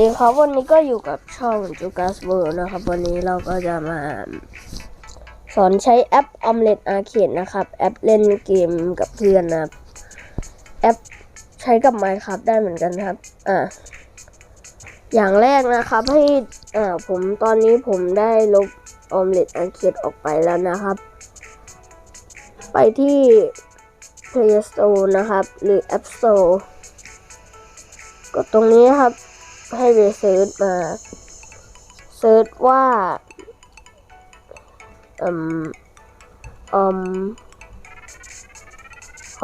ดีครับวันนี้ก็อยู่กับช่องจูกัสเวิร์นะครับ วันนี้เราก็จะมาสอนใช้แอป Omelet Arcade นะครับ แอปเล่นเกมกับเพื่อนนะครับ แอปใช้กับ Minecraft ได้เหมือนกันครับ อ่าอย่างแรกนะครับให้อ่าผมตอนนี้ผมได้ลบ Omelet Arcade ออกไปแล้วนะครับ ไปที่ Play Store นะครับ หรือ App Store กดตรงนี้ครับ ให้ไปเซิร์ชมาเซิร์ชว่าอืมอม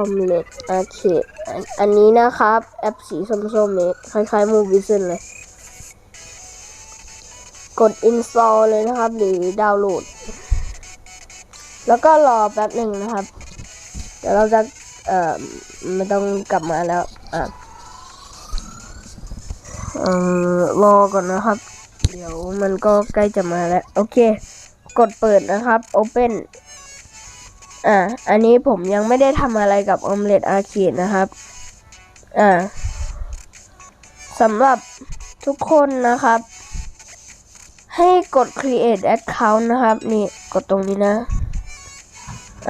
อมเล็ตอาเคดอันนี้นะครับ แอปสีส้มๆนี้คล้ายๆมูบิซึนเลย กด install เลยนะครับ หรือดาวน์โหลด แล้วก็รอแป๊บหนึ่งนะครับ เดี๋ยวเราจะ เอ่อไม่ต้องกลับมาแล้ว อะ เอ่อรอก่อนนะครับ เดี๋ยวมันก็ใกล้จะมาแล้ว โอเค กดเปิดนะครับ Open อ่า อันนี้ผมยังไม่ได้ทำอะไรกับ Omelet Arcade นะครับ อ่าสำหรับทุกคนนะครับ ให้กด create account นะครับ นี่กดตรงนี้นะ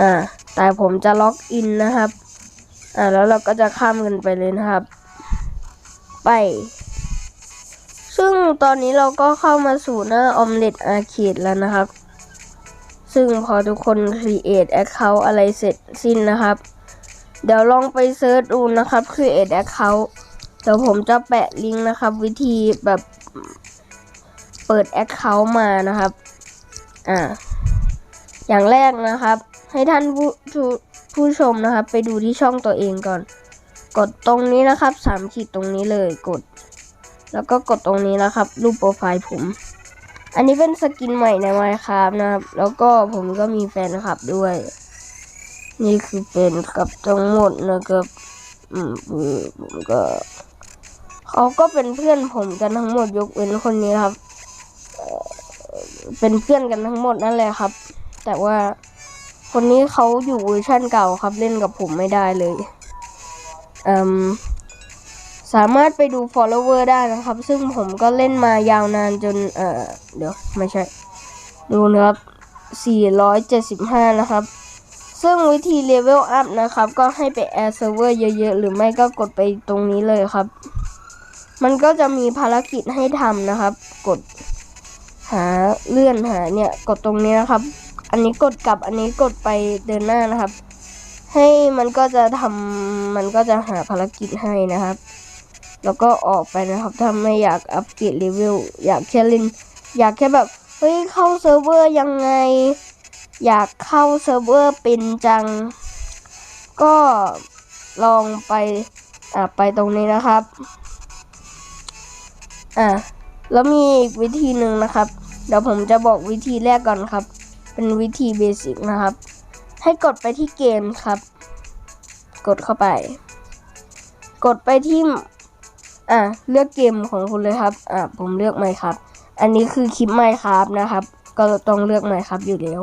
อ่า แต่ผมจะล็อกอินนะครับ อ่า แล้วเราก็จะข้ามกันไปเลยนะครับ ไป ซึ่งตอนนี้เราก็เข้ามาสู่หน้า Omelet Arcade แล้วนะครับ ซึ่งพอทุกคน create account อะไรเสร็จสิ้นนะครับ เดี๋ยวลองไปเซิร์ชดูนะครับ create account เดี๋ยวผมจะแปะลิงก์นะครับ วิธีแบบเปิด account มานะครับ อ่า อย่างแรกนะครับ ให้ท่านผผู้ผู้ชมนะครับ ไปดูที่ช่องตัวเองก่อน กดตรงนี้นะครับสามขีดตรงนี้เลยกด แล้วก็กดตรงนี้นะครับ รูปโปรไฟล์ผม อันนี้เป็นสกินใหม่ใน Minecraft นะครับ แล้วก็ผมก็มีแฟนคลับด้วย นี่คือเป็นกับทั้งหมดนะครับ อืมผมก็เขาก็เป็นเพื่อนผมกันทั้งหมดยกเว้นคนนี้ครับเอ่อเป็นเพื่อนกันทั้งหมดนั่นแหละครับ แต่ว่าคนนี้เขาอยู่เวอร์ชันเก่าครับเล่นกับผมไม่ได้เลยอืม สามารถไปดู follower ได้นะครับ ซึ่งผมก็เล่นมายาวนานจน เออเดี๋ยว ไม่ใช่ ดูนะครับ 475 นะครับ ซึ่งวิธี level up นะครับ ก็ให้ไป add server เยอะๆ หรือไม่ก็กดไปตรงนี้เลยครับ มันก็จะมีภารกิจให้ทำนะครับ กดหาเลื่อนหาเนี่ย กดตรงนี้นะครับ อันนี้กดกลับ อันนี้กดไปเดินหน้านะครับ ให้มันก็จะทำมันก็จะหาภารกิจให้นะครับ แล้วก็ออกไปนะครับ ถ้าไม่อยากอัปเกรดเลเวลอยากแค่เล่น อยากแค่แบบเฮ้ยเข้าเซิร์ฟเวอร์ยังไง อยากเข้าเซิร์ฟเวอร์เป็นจัง ก็ลองไปอะไปตรงนี้นะครับอะแล้วมีอีกวิธีหนึ่งนะครับ เดี๋ยวผมจะบอกวิธีแรกก่อนครับ เป็นวิธีเบสิกนะครับ ให้กดไปที่เกมครับ กดเข้าไป กดไปที่ อะเลือกเกมของคุณเลยครับ อะผมเลือกไมครับ อันนี้คือคลิปไมครับนะครับ ก็ต้องเลือกไมครับอยู่แล้ว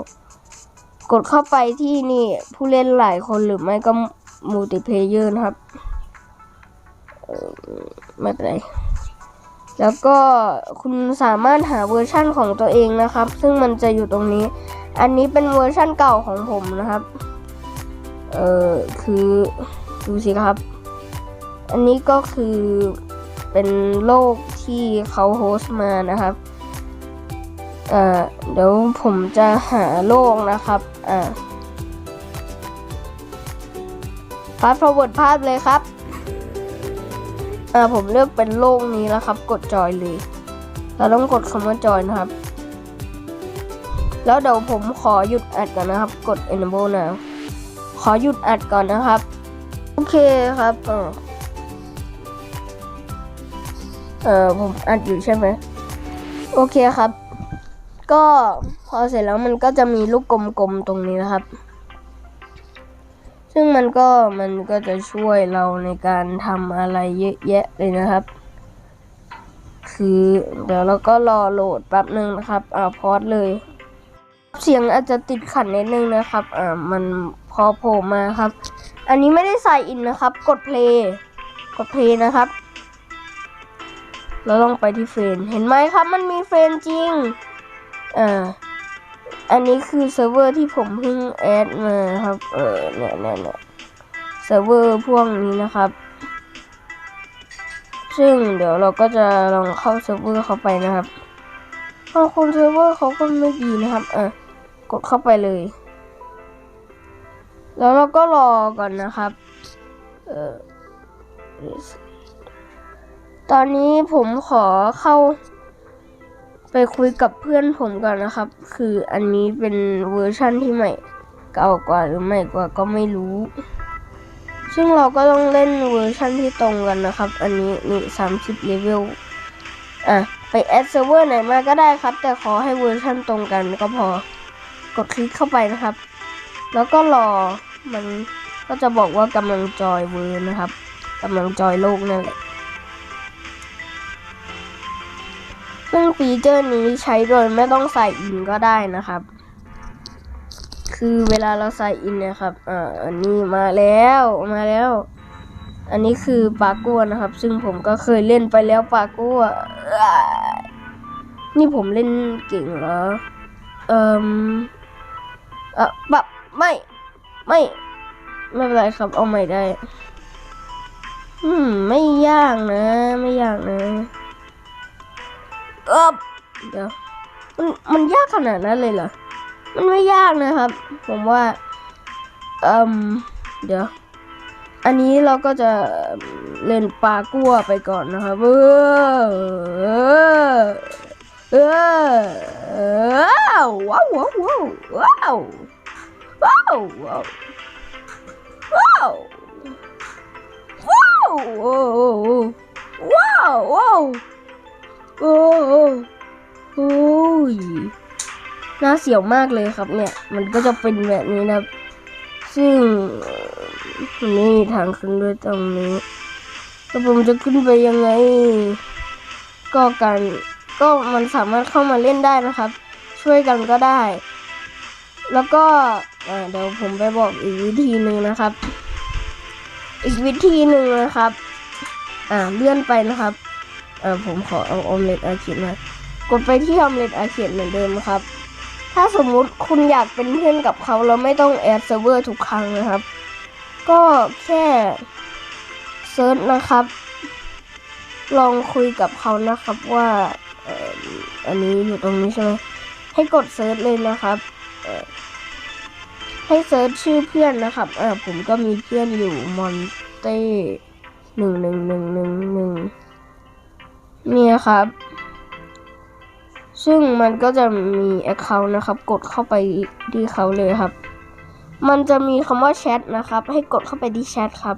กดเข้าไปที่นี่ผู้เล่นหลายคนหรือไม่ก็มัลติเพเยอร์นะครับไม่เป็นไรแล้วก็คุณสามารถหาเวอร์ชั่นของตัวเองนะครับ ซึ่งมันจะอยู่ตรงนี้ อันนี้เป็นเวอร์ชั่นเก่าของผมนะครับ เออคือดูสิครับ อันนี้ก็คือ เป็นโลกที่เขาโฮสต์มานะครับเดี๋ยวผมจะหาโลกนะครับอ่าฟาสต์ฟอร์เวิร์ดภาพเลยครับผมเลือกเป็นโลกนี้แล้วครับ กดจอยเลยเราต้องกดคำว่าจอยนะครับ แล้วเดี๋ยวผมขอหยุดอัดก่อนนะครับ กด enable now ขอหยุดอัดก่อนนะครับ โอเคครับ เออเอผมอัดอยู่ใช่ไหมโอเคครับ ก็พอเสร็จแล้วมันก็จะมีลูกกลมๆตรงนี้นะครับ ซึ่งมันก็มันก็จะช่วยเราในการทำอะไรเยอะแยะเลยนะครับ คือเดี๋ยวเราก็รอโหลดแป๊บหนึ่งนะครับอ่าพอดเลย เสียงอาจจะติดขัดนิดนึงนะครับอ่ามันพอโผล่มาครับ อันนี้ไม่ได้ใส่อินนะครับ กดเพลย์กดเพลย์นะครับ เราต้องไปที่เฟรนเห็นไหมครับมันมีเฟรนจริงอ่าอันนี้คือเซิร์ฟเวอร์ที่ผมเพิ่งแอดมาครับ เออเนี่ยเนี่ยเนี่ยเซิร์ฟเวอร์พวกนี้นะครับ ซึ่งเดี๋ยวเราก็จะลองเข้าเซิร์ฟเวอร์เข้าไปนะครับบางคนเซิร์ฟเวอร์เขาก็ไม่ดีนะครับอะกดเข้าไปเลย แล้วเราก็รอก่อนนะครับ เออ ตอนนี้ผมขอเข้า ไปคุยกับเพื่อนผมก่อนนะครับ คืออันนี้เป็นเวอร์ชั่นที่ใหม่เก่ากว่าหรือใหม่กว่าก็ไม่รู้ ซึ่งเราก็ต้องเล่นเวอร์ชั่นที่ตรงกันนะครับ อันนี้นี่สามสิบเลเวลอะ ไปแอดเซิร์ฟเวอร์ไหนมาก็ได้ครับ แต่ขอให้เวอร์ชั่นตรงกันก็พอกดคลิกเข้าไปนะครับ แล้วก็รอมันก็จะบอกว่ากำลังจอยเวอร์นะครับกำลังจอยโลกนั่นแหละ ซึ่งฟีเจอร์นี้ใช้โดยไม่ต้องใส่อินก็ได้นะครับ คือเวลาเราใส่อินเนะครับอ่าอันนี้มาแล้วมาแล้ว อันนี้คือปากัวนะครับ ซึ่งผมก็เคยเล่นไปแล้วปากัวนี่ผมเล่นเก่งเหรอเอ่มอ่อแบบไม่ไม่ไม่เป็นไรครับเอาใหม่ได้ อืม ไม่ยากนะ ไม่ยากนะ เออเดี๋ยวมันมันยากขนาดนั้นเลยเหรอ มันไม่ยากนะครับ ผมว่าเอ่มเดี๋ยว อันนี้เราก็จะเล่นปลากั้วไปก่อนนะครับ เออเออเออว้าวว้าวว้าวว้าวว้าวว้าวว้าวว้าวว้าว โอ้โอ้ยน่าเสียวมากเลยครับเนี่ย มันก็จะเป็นแบบนี้นะครับ ซึ่งมันไม่มีทางขึ้นด้วยตรงนี้แล้วผมจะขึ้นไปยังไง ก็การก็มันสามารถเข้ามาเล่นได้นะครับ ช่วยกันก็ได้ แล้วก็เดี๋ยวผมไปบอกอีกวิธีหนึ่งนะครับ อีกวิธีหนึ่งนะครับ อ่าเลื่อนไปนะครับ เออผมขอเอาออมเล็ตอาเขียนมากดไปที่ออมเล็ตอาเขียนเหมือนเดิมครับ ถ้าสมมุติคุณอยากเป็นเพื่อนกับเขาแล้วไม่ต้องแอดเซิร์ฟเวอร์ทุกครั้งนะครับ ก็แค่เซิร์ชนะครับ ลองคุยกับเขานะครับว่าอ,ออันนี้อยู่ตรงนี้ใช่ไหมให้กดเซิร์ชเลยนะครับให้เซิร์ชชื่อเพื่อนนะครับอ่าผมก็มีเพื่อนอยู่มอนเต้หนึ่งหนึ่งหนึ่งหนึ่งหนึ่ง นี่ครับ ซึ่งมันก็จะมี Account นะครับ กดเข้าไปที่เขาเลยครับ มันจะมีคำว่าแชทนะครับ ให้กดเข้าไปที่แชทครับ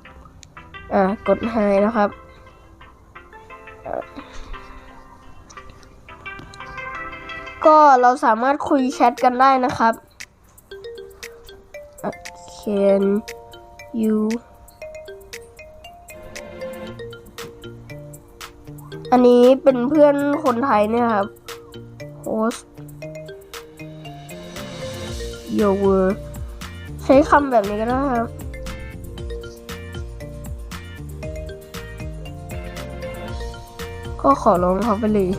อ่ากด Hi นะครับ ก็เราสามารถคุยแชทกันได้นะครับ Can you อันนี้เป็นเพื่อนคนไทยเนี่ยครับ host your word ใช้คำแบบนี้ก็ได้ครับก็ขอร้องเขาไปเลย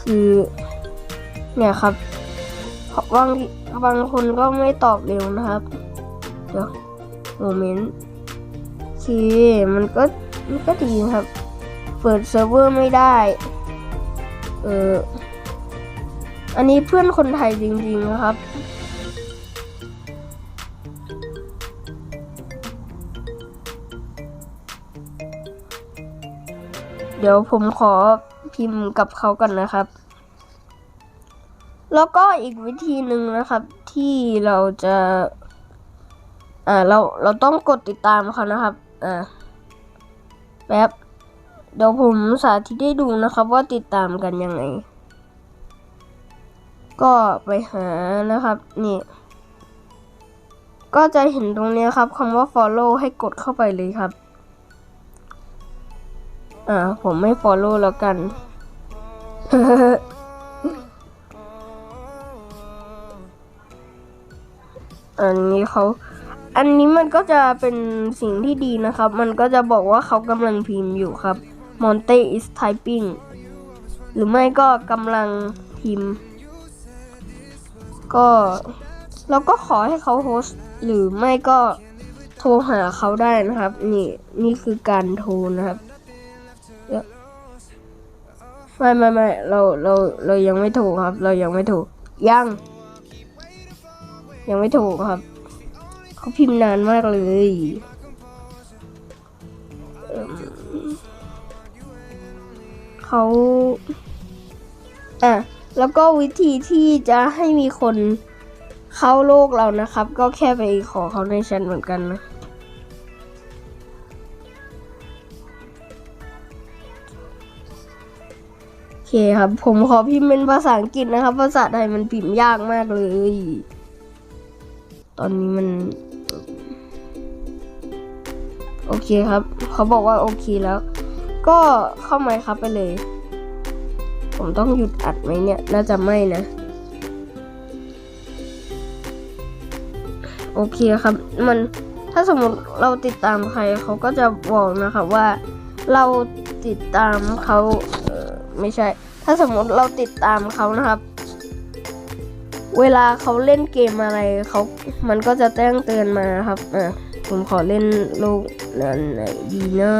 คือ เนี่ยครับบางบางคนก็ไม่ตอบเร็วนะครับ เดี๋ยวโมเมนต์ เค มันก็มันก็ดีครับ เปิดเซิร์ฟเวอร์ไม่ได้ เออ อันนี้เพื่อนคนไทยจริงๆนะครับ เดี๋ยวผมขอพิมพ์กับเขากันนะครับ แล้วก็อีกวิธีหนึ่งนะครับ ที่เราจะ อ่า เรา เราต้องกดติดตามเขานะครับ อ่าแป๊บเดี๋ยวผมสาธิตให้ดูนะครับว่าติดตามกันยังไง ก็ไปหานะครับนี่ ก็จะเห็นตรงนี้ครับคำว่า follow ให้กดเข้าไปเลยครับ อ่าผมไม่ follow แล้วกัน อันนี้เขา อันนี้มันก็จะเป็นสิ่งที่ดีนะครับ มันก็จะบอกว่าเขากำลังพิมพ์อยู่ครับ Monte is typing หรือไม่ก็กำลังพิมพ์ ก็เราก็ขอให้เขาโฮสต์หรือไม่ก็โทรหาเขาได้นะครับ นี่นี่คือการโทรนะครับไม่ไม่ไม่เราเราเรายังไม่โทรครับ เรายังไม่โทรยัง ยังไม่โทรครับ เขาพิมพ์นานมากเลยเอิ่มเขาอะแล้วก็วิธีที่จะให้มีคนเข้าโลกเรานะครับ ก็แค่ไปขอเขาในแชทเหมือนกันนะโอเคครับ ผมขอพิมพ์เป็นภาษาอังกฤษนะครับ ภาษาไทยมันพิมพ์ยากมากเลย ตอนนี้มัน โอเคครับ เขาบอกว่าโอเคแล้ว ก็เข้าไมาครับไปเลย ผมต้องหยุดอัดไหมเนี่ย น่าจะไม่นะ โอเคครับ มันถ้าสมมติเราติดตามใครเขาก็จะบอกนะครับว่าเราติดตามเขาเออไม่ใช่ ถ้าสมมติเราติดตามเขานะครับ เวลาเขาเล่นเกมอะไรเขามันก็จะแจ้งเตือนมาครับอะผมขอเล่นลูกนั้นไหนดีนะ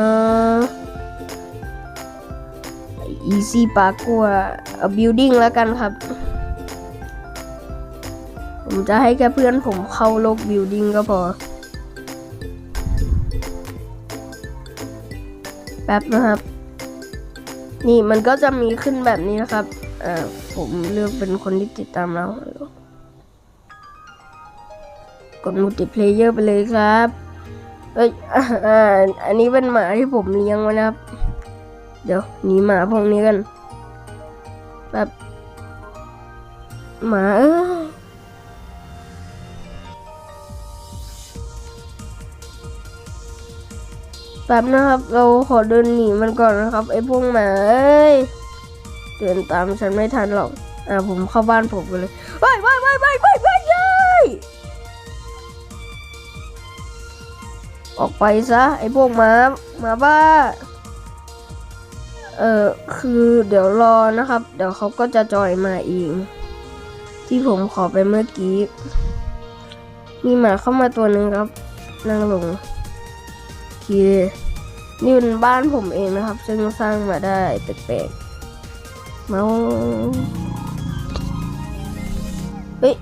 easy p a r k o u r เอา building แล้วกันครับ ผมจะให้แค่เพื่อนผมเข้าโลก building ก็พอ แป๊บนะครับ นี่มันก็จะมีขึ้นแบบนี้นะครับ อ่าผมเลือกเป็นคนที่ติดตามเรากด multiplayer ไปเลยครับเอ้ยอ่าอ่าอันนี้เป็นหมาที่ผมเลี้ยงไว้นะครับ เดี๋ยวหนีหมาพวกนี้กันแบบหมาเอ้ยแป๊บนะครับ เราขอเดินหนีมันก่อนนะครับไอ้พวกหมาเอ้ย เดินตามฉันไม่ทันหรอก อ่าผมเข้าบ้านผมไปเลยไปไปไปไปไปไปยายออกไปซะไอ้พวกหมาหมาบ้า เออคือเดี๋ยวรอนะครับ เดี๋ยวเขาก็จะจอยมาเองที่ผมขอไปเมื่อกี้ มีหมาเข้ามาตัวหนึ่งครับ นั่งลงโอเคนี่เป็นบ้านผมเองนะครับ ซึ่งสร้างมาได้แปลกๆ มาเฮ้ย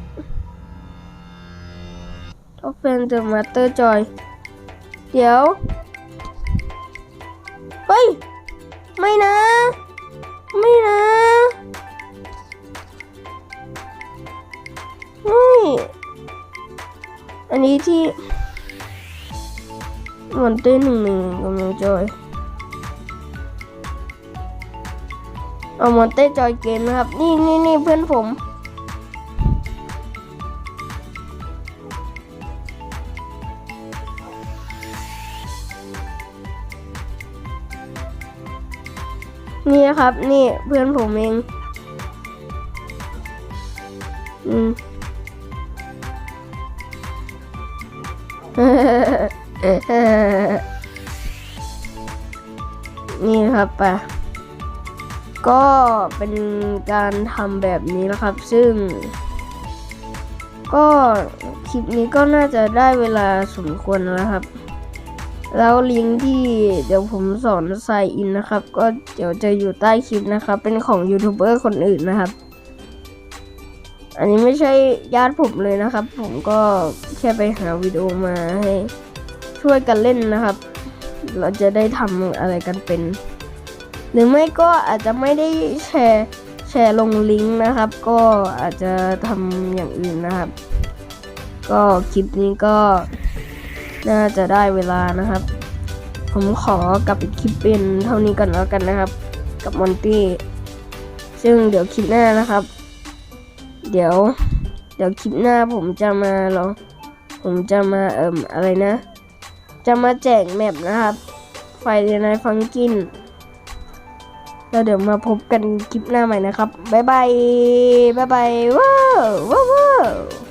ท็อปเฟนเดอร์มาเตอร์จอย เดี๋ยว เฮ้ย ไม่นะ ไม่นะไม่อันนี้ที่มอนเต้หนึ่งหนึ่งกำลังจอย เอามอนเต้จอยเกมนะครับ นี่นี่นี่เพื่อนผม นี่ครับ นี่เพื่อนผมเอง อืมนี่ครับปะ ก็เป็นการทำแบบนี้นะครับ ซึ่ง ก็คลิปนี้ก็น่าจะได้เวลาสมควรแล้วครับ แล้วลิงก์ที่เดี๋ยวผมสอนใส่อินนะครับ ก็เดี๋ยวจะอยู่ใต้คลิปนะครับ เป็นของยูทูบเบอร์คนอื่นนะครับ อันนี้ไม่ใช่ญาติผมเลยนะครับ ผมก็แค่ไปหาวิดีโอมาให้ช่วยกันเล่นนะครับ เราจะได้ทำอะไรกันเป็น หรือไม่ก็อาจจะไม่ได้แชร์แชร์ลงลิงก์นะครับ ก็อาจจะทำอย่างอื่นนะครับ ก็คลิปนี้ก็น่าจะได้เวลานะครับ ผมขอกลับไปคลิปเป็นเท่านี้ก่อนแล้วกันนะครับ กับมอนตี้ซึ่งเดี๋ยวคลิปหน้านะครับ เดี๋ยว เดี๋ยวคลิปหน้าผมจะมาลองผมจะมาเอิ่มอะไรนะ จะมาแจกแมปนะครับ ไฟในฟังกิน แล้วเดี๋ยวมาพบกันคลิปหน้าใหม่นะครับ บ๊ายบาย บ๊ายบายว้าวว้าวว้าว